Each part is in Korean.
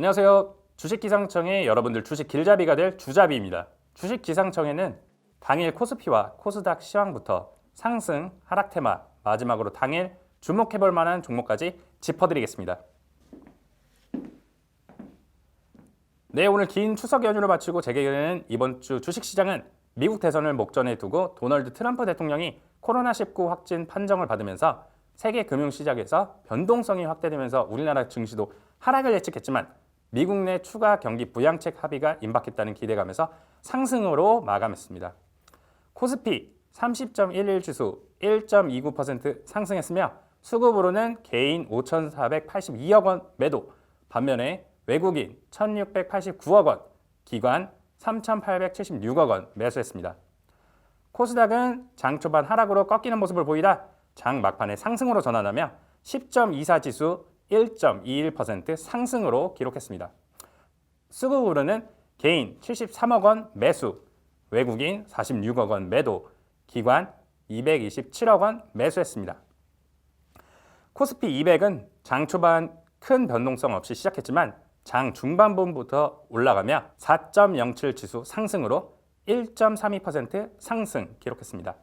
안녕하세요. 주식기상청의 여러분들 주식 길잡이가 될 주잡이입니다. 주식기상청에는 당일 코스피와 코스닥 시황부터 상승, 하락 테마, 마지막으로 당일 주목해볼 만한 종목까지 짚어드리겠습니다. 네, 오늘 긴 추석 연휴를 마치고 재개되는 이번 주 주식시장은 미국 대선을 목전에 두고 도널드 트럼프 대통령이 코로나19 확진 판정을 받으면서 세계 금융시장에서 변동성이 확대되면서 우리나라 증시도 하락을 예측했지만 미국 내 추가 경기 부양책 합의가 임박했다는 기대감에서 상승으로 마감했습니다. 코스피 30.11 지수 1.29% 상승했으며 수급으로는 개인 5,482억 원 매도, 반면에 외국인 1,689억 원, 기관 3,876억 원 매수했습니다. 코스닥은 장 초반 하락으로 꺾이는 모습을 보이다 장 막판에 상승으로 전환하며 10.24 지수 1.21% 상승으로 기록했습니다. 수급으로는 개인 73억 원 매수, 외국인 46억 원 매도, 기관 227억 원 매수했습니다. 코스피 200은 장 초반 큰 변동성 없이 시작했지만 장 중반부부터 올라가며 4.07 지수 상승으로 1.32% 상승 기록했습니다.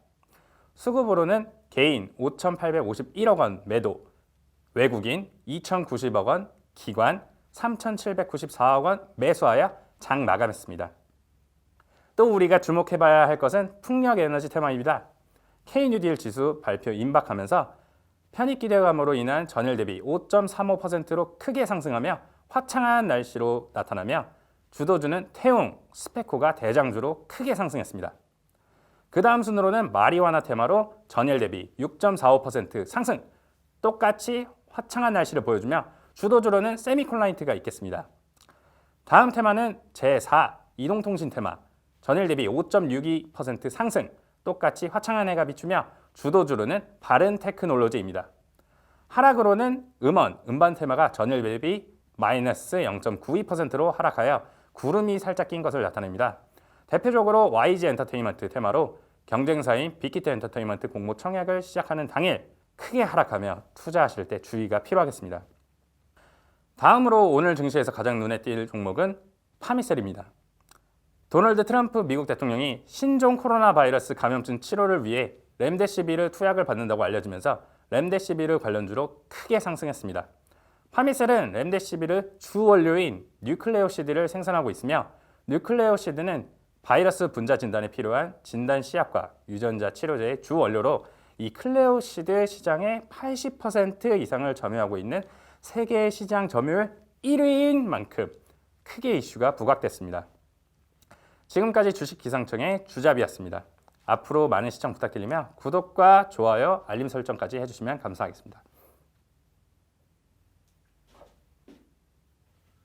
수급으로는 개인 5,851억 원 매도, 외국인 2,090억 원, 기관 3,794억 원 매수하여 장 마감했습니다. 또 우리가 주목해봐야 할 것은 풍력 에너지 테마입니다. K뉴딜 지수 발표 임박하면서 편입 기대감으로 인한 전일 대비 5.35%로 크게 상승하며 화창한 날씨로 나타나며 주도주는 태웅, 스페코가 대장주로 크게 상승했습니다. 그 다음 순으로는 마리화나 테마로 전일 대비 6.45% 상승, 똑같이 화창한 날씨를 보여주며 주도주로는 세미콘라이트가 있겠습니다. 다음 테마는 제4 이동통신 테마, 전일 대비 5.62% 상승, 똑같이 화창한 해가 비추며 주도주로는 바른 테크놀로지입니다. 하락으로는 음원, 음반 테마가 전일 대비 마이너스 0.92%로 하락하여 구름이 살짝 낀 것을 나타냅니다. 대표적으로 YG 엔터테인먼트 테마로 경쟁사인 빅히트 엔터테인먼트 공모 청약을 시작하는 당일 크게 하락하며 투자하실 때 주의가 필요하겠습니다. 다음으로 오늘 증시에서 가장 눈에 띌 종목은 파미셀입니다. 도널드 트럼프 미국 대통령이 신종 코로나 바이러스 감염증 치료를 위해 렘데시비르 투약을 받는다고 알려지면서 렘데시비르 관련주로 크게 상승했습니다. 파미셀은 렘데시비르 주 원료인 뉴클레오시드를 생산하고 있으며 뉴클레오시드는 바이러스 분자 진단에 필요한 진단 시약과 유전자 치료제의 주 원료로 이 클레오 시드 시장의 80% 이상을 점유하고 있는 세계 시장 점유율 1위인 만큼 크게 이슈가 부각됐습니다. 지금까지 주식기상청의 주잡이었습니다. 앞으로 많은 시청 부탁드리며 구독과 좋아요, 알림 설정까지 해주시면 감사하겠습니다.